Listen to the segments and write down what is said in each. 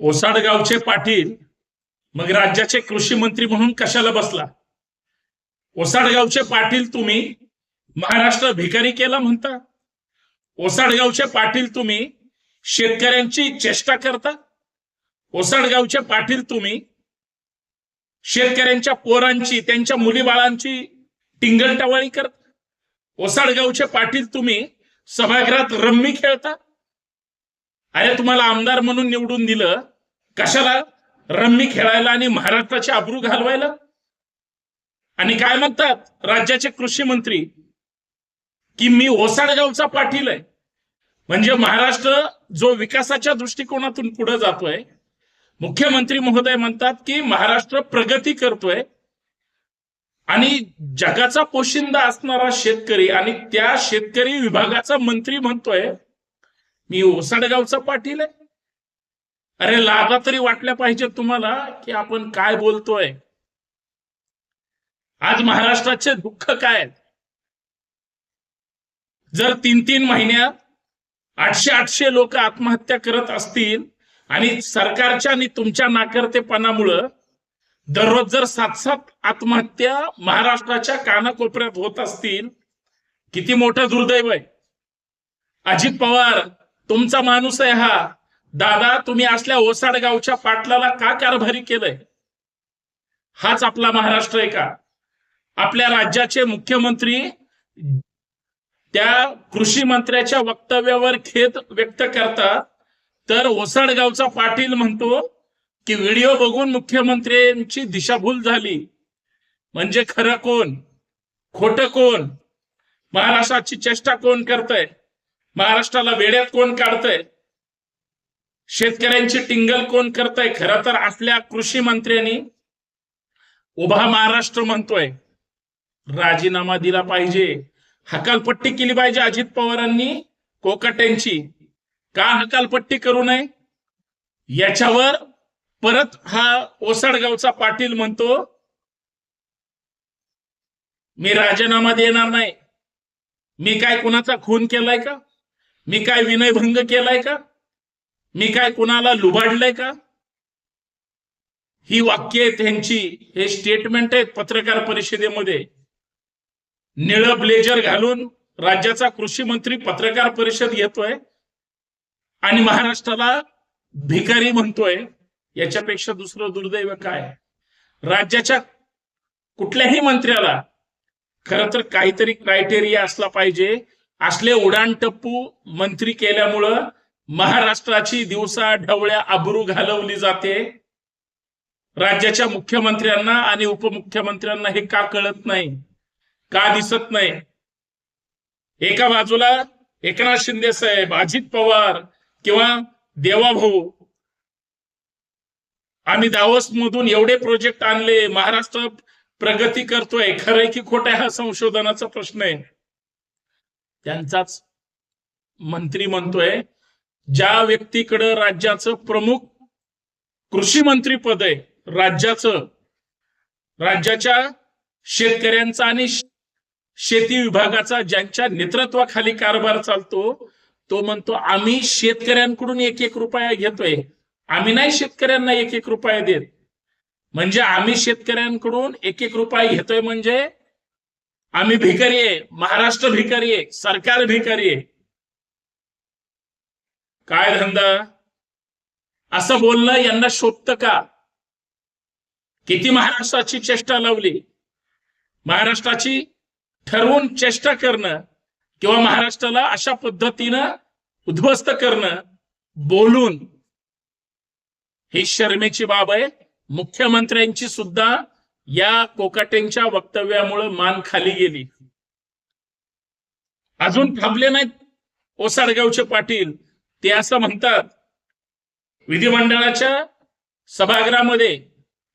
ओसाडगावचे पाटील मग राज्याचे कृषी मंत्री म्हणून कशाला बसला? ओसाडगावचे पाटील तुम्ही महाराष्ट्र भिकारी केला म्हणता? ओसाडगावचे पाटील तुम्ही शेतकऱ्यांची चेष्टा करता? ओसाडगावचे पाटील तुम्ही शेतकऱ्यांच्या पोरांची त्यांच्या मुलीबाळांची टिंगलटावाळी करता? ओसाडगावचे पाटील तुम्ही सभागृहात रम्मी खेळता? अरे तुम्हाला आमदार म्हणून निवडून दिलं कशाला? रम्मी खेळायला आणि महाराष्ट्राचे अब्रू घालवायला? आणि काय म्हणतात राज्याचे कृषी मंत्री की मी ओसाडगावचा पाटील आहे. म्हणजे महाराष्ट्र जो विकासाच्या दृष्टिकोनातून पुढे जातोय मुख्यमंत्री महोदय म्हणतात की महाराष्ट्र प्रगती करतोय. आणि जगाचा पोशिंदा असणारा शेतकरी आणि त्या शेतकरी विभागाचा मंत्री म्हणतोय मी ओसाडगावचा पाटील आहे. अरे लागा तरी वाटल्या पाहिजे तुम्हाला की आपण काय बोलतोय. आज महाराष्ट्राचे दुःख काय? जर तीन तीन महिन्यात आठशे आठशे लोक आत्महत्या करत असतील आणि सरकारच्या आणि तुमच्या नाकर्तेपणामुळं दररोज जर सात सात आत्महत्या महाराष्ट्राच्या कानाकोपऱ्यात होत असतील किती मोठं दुर्दैव आहे. अजित पवार तुमचा माणूस आहे हा. दादा तुम्ही असल्या ओसाडगावच्या पाटलाला का कारभारी केलंय? हाच आपला महाराष्ट्र आहे का? आपल्या राज्याचे मुख्यमंत्री त्या कृषी मंत्र्याच्या वक्तव्यावर खेद व्यक्त करतात. तर ओसाडगावचा पाटील म्हणतो की व्हिडिओ बघून मुख्यमंत्र्यांची दिशाभूल झाली. म्हणजे खरं कोण? खोट कोण? महाराष्ट्राची चेष्टा कोण करतय? महाराष्ट्राला वेड्यात कोण काढतंय? शेतकऱ्यांची टिंगल कोण करतय? खरं तर आपल्या कृषी मंत्र्यांनी उभा महाराष्ट्र म्हणतोय. राजीनामा दिला पाहिजे. हकालपट्टी केली पाहिजे अजित पवारांनी कोकट्यांची. का हकालपट्टी करू नये? याच्यावर परत हा ओसाडगावचा पाटील म्हणतो मी राजीनामा देणार नाही. मी काय कुणाचा खून केलाय का? मी काय विनयभंग केलाय का? मी काय कुणाला लुबाडलंय का? ही वाक्य आहेत त्यांची. हे स्टेटमेंट आहेत पत्रकार परिषदेमध्ये. निळ ब्लेजर घालून राज्याचा कृषी मंत्री पत्रकार परिषद घेतोय आणि महाराष्ट्राला भिकारी म्हणतोय. याच्यापेक्षा दुसरं दुर्दैव काय? राज्याच्या कुठल्याही मंत्र्याला खर तर काहीतरी क्रायटेरिया असला पाहिजे. असले उडाणटप्पू मंत्री केल्यामुळं महाराष्ट्राची दिवसा ढवळ्या आबरू घालवली जाते. राज्याच्या मुख्यमंत्र्यांना आणि उपमुख्यमंत्र्यांना हे का कळत नाही? का दिसत नाही? एका बाजूला एकनाथ शिंदे साहेब अजित पवार किंवा देवाभाऊ आम्ही दावस मधून एवढे प्रोजेक्ट आणले महाराष्ट्र प्रगती करतोय. खरंय की खोट हा संशोधनाचा प्रश्न आहे. त्यांचाच मंत्री म्हणतोय. ज्या व्यक्तीकडं राज्याचं प्रमुख कृषी मंत्री पद आहे राज्याचं राज्याच्या शेतकऱ्यांचा आणि शेती विभागाचा ज्यांच्या नेतृत्वाखाली कारभार चालतो तो म्हणतो आम्ही शेतकऱ्यांकडून एक एक रुपया घेतोय. आम्ही नाही शेतकऱ्यांना एक एक रुपया देत. म्हणजे आम्ही शेतकऱ्यांकडून एक एक रुपया घेतोय म्हणजे आम्ही भिकारी आहे महाराष्ट्र भिकारी आहे सरकार भिकारी आहे. काय धंदा? असं बोलणं यांना शोभतं का? किती महाराष्ट्राची चेष्टा लावली? महाराष्ट्राची ठरवून चेष्टा करणं किंवा महाराष्ट्राला अशा पद्धतीनं उद्ध्वस्त करणं बोलून ही शर्मेची बाब आहे. मुख्यमंत्र्यांची सुद्धा या कोकाटेंच्या वक्तव्यामुळे मान खाली गेली. अजून थांबले नाहीत ओसाडगावचे पाटील. ते असं म्हणतात विधिमंडळाच्या सभागृहामध्ये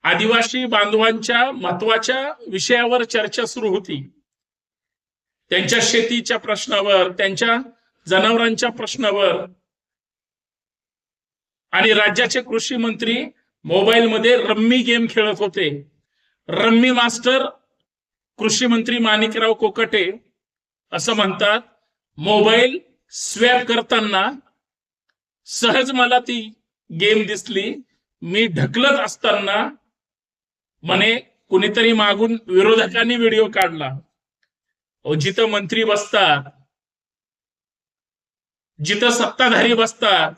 आदिवासी बांधवांच्या महत्त्वाच्या विषयावर चर्चा सुरू होती. त्यांच्या शेतीच्या प्रश्नावर त्यांच्या जनावरांच्या प्रश्नावर आणि राज्याचे कृषी मंत्री मोबाईलमध्ये रम्मी गेम खेळत होते. रम्मी मास्टर कृषी मंत्री माणिकराव कोकटे असं म्हणतात मोबाईल स्वॅप करताना सहज मला ती गेम दिसली. मी ढकलत असताना म्हणे कुणीतरी मागून विरोधकांनी व्हिडिओ काढला. जिथं मंत्री बसतात जिथं सत्ताधारी बसतात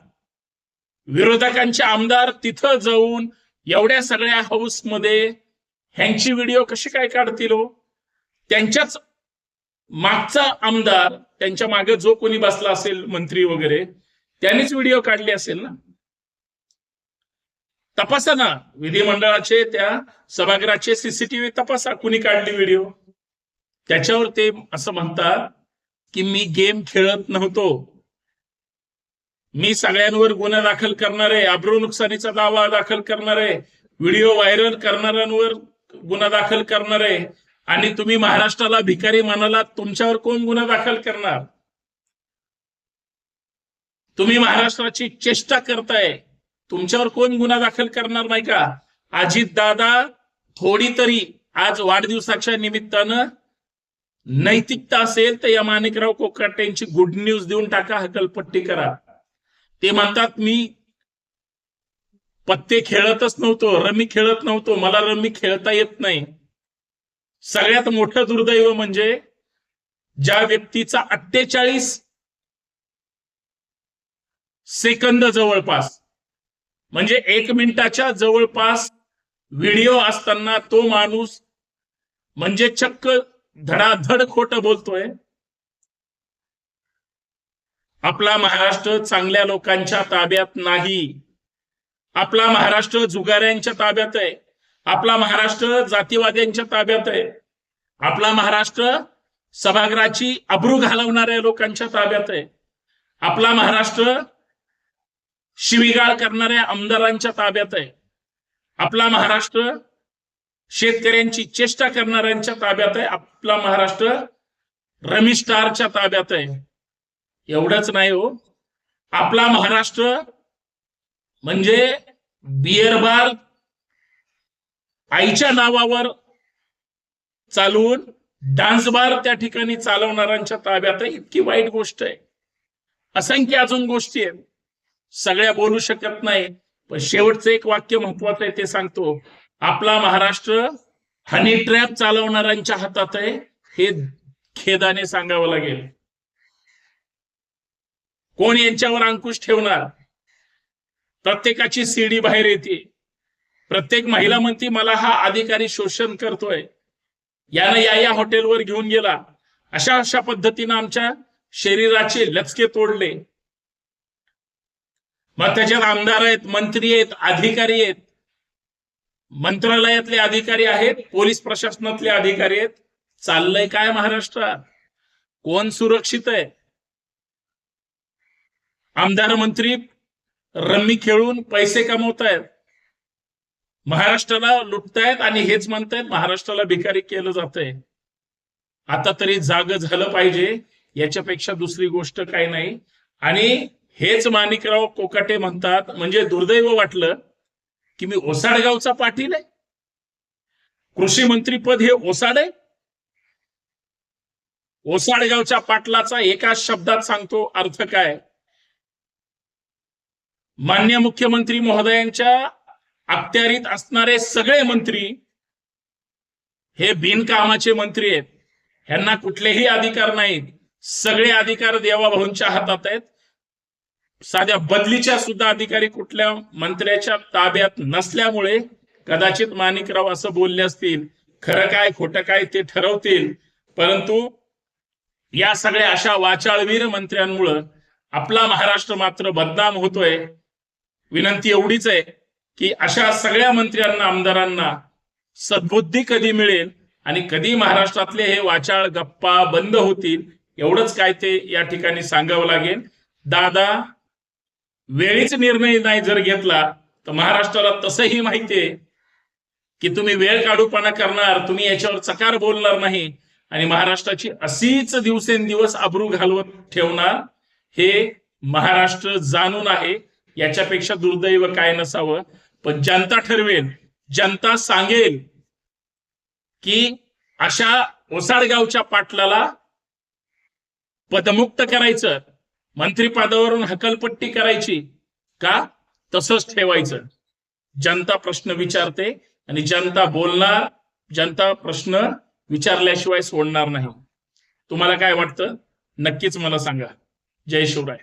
विरोधकांचे आमदार तिथं जाऊन एवढ्या सगळ्या हाऊसमध्ये ह्यांची व्हिडिओ कशी काय काढतील हो? त्यांच्याच मागचा आमदार त्यांच्या मागे जो कोणी बसला असेल मंत्री वगैरे त्यांनीच व्हिडिओ काढले असेल ना? तपासा ना. विधिमंडळाचे त्या सभागृहाचे सीसीटीव्ही तपासा कुणी काढली व्हिडिओ त्याच्यावर ते असं म्हणतात की मी गेम खेळत नव्हतो. मी सगळ्यांवर गुन्हा दाखल करणार आहे अब्रू नुकसानीचा दावा दाखल करणार आहे व्हिडिओ व्हायरल करणाऱ्यांवर गुन्हा दाखल करणार आहे. आणि तुम्ही महाराष्ट्राला भिकारी म्हणाला तुमच्यावर कोण गुन्हा दाखल करणार? तुम्ही महाराष्ट्राची चेष्टा करताय. तुमच्यावर कोण गुन्हा दाखल करणार नाही का? अजित दादा थोडी तरी आज वाढदिवसाच्या निमित्तानं नैतिकता असेल तर या माणिकराव कोकाटेंची गुड न्यूज देऊन टाका हकलपट्टी करा. ते म्हणतात मी पत्ते खेळतच नव्हतो रमी खेळत नव्हतो मला रमी खेळता येत नाही. सगळ्यात मोठं दुर्दैव म्हणजे ज्या व्यक्तीचा अठ्ठेचाळीस सेकंद जवळपास म्हणजे एक मिनिटाच्या जवळपास व्हिडिओ असताना तो माणूस म्हणजे चक्क धडाधड खोट बोलतोय. आपला महाराष्ट्र चांगल्या लोकांच्या ताब्यात नाही. आपला महाराष्ट्र जुगाऱ्यांच्या ताब्यात आहे. आपला महाराष्ट्र जातीवाद्यांच्या ताब्यात आहे. आपला महाराष्ट्र सभागृहाची अब्रू घालवणाऱ्या लोकांच्या ताब्यात आहे. आपला महाराष्ट्र शिवीगाळ करणाऱ्या आमदारांच्या ताब्यात आहे. आपला महाराष्ट्र शेतकऱ्यांची चेष्टा करणाऱ्यांच्या ताब्यात आहे. आपला महाराष्ट्र रमी स्टारच्या ताब्यात आहे. एवढंच नाही हो. आपला महाराष्ट्र म्हणजे बियर बार आईच्या नावावर चालवून डान्स बार त्या ठिकाणी चालवणाऱ्यांच्या ताब्यात इतकी वाईट गोष्ट आहे. असंख्य अजून गोष्टी आहेत. सगळ्या बोलू शकत नाही पण शेवटचं एक वाक्य महत्वाचं आहे ते सांगतो. आपला महाराष्ट्र हनी ट्रॅप चालवणाऱ्यांच्या हातात आहे हे खेदाने सांगावं लागेल. कोण यांच्यावर अंकुश ठेवणार? प्रत्येकाची सीडी बाहेर येते. प्रत्येक महिला म्हणती मला हा अधिकारी शोषण करतोय. यानं या या हॉटेलवर घेऊन गेला. अशा अशा पद्धतीनं आमच्या शरीराचे लचके तोडले. मग त्याच्यात आमदार आहेत मंत्री आहेत अधिकारी आहेत. मंत्रालयातले अधिकारी आहेत पोलीस प्रशासनातले अधिकारी आहेत. चाललंय काय महाराष्ट्रात? कोण सुरक्षित आहे? आमदार मंत्री रम्मी खेळून पैसे कमवतायत. महाराष्ट्राला लुटतायत आणि हेच म्हणतायत महाराष्ट्राला भिकारी केलं जातंय. आता तरी जाग झालं पाहिजे याच्यापेक्षा दुसरी गोष्ट काही नाही. आणि हेच माणिकराव कोकाटे म्हणतात म्हणजे दुर्दैव वाटलं की मी ओसाडगावचा पाटील आहे. कृषी मंत्री पद हे ओसाड आहे. ओसाडगावच्या पाटलाचा एका शब्दात सांगतो अर्थ काय? मान्य मुख्यमंत्री महोदयांच्या अखत्यारीत असणारे सगळे मंत्री हे बिनकामाचे मंत्री आहेत. ह्यांना कुठलेही अधिकार नाहीत. सगळे अधिकार देवाभाऊंच्या हातात आहेत. साध्या बदलीच्या सुद्धा अधिकारी कुठल्या मंत्र्याच्या ताब्यात नसल्यामुळे कदाचित माणिकराव असं बोलले असतील खरं काय खोटं काय ते ठरवतील. परंतु या सगळ्या अशा वाचाळवीर मंत्र्यांमुळं आपला महाराष्ट्र मात्र बदनाम होतोय. विनंती एवढीच आहे की अशा सगळ्या मंत्र्यांना आमदारांना सद्बुद्धी कधी मिळेल आणि कधी महाराष्ट्रातले हे वाचाळ गप्पा बंद होतील एवढंच काय ते या ठिकाणी सांगावं लागेल. दादा वेळीच निर्णय नाही जर घेतला तर महाराष्ट्राला तसंही माहितीये की तुम्ही वेळ काढूपणा करणार तुम्ही याच्यावर चकार बोलणार नाही आणि महाराष्ट्राची अशीच दिवसेंदिवस अब्रू घालवत ठेवणार हे महाराष्ट्र जाणून आहे. याच्यापेक्षा दुर्दैव काय नसावं? पण जनता ठरवेल जनता सांगेल की अशा ओसाडगावच्या पाटलाला पदमुक्त करायचं. मंत्रिपदावरून हकलपट्टी करायची. का? तसंच ठेवायचं. जनता प्रश्न विचारते आणि जनता बोलणार जनता प्रश्न विचारल्याशिवाय सोडणार नाही. तुम्हाला काय वाटतं? नक्कीच मला सांगा. जय शिवराय.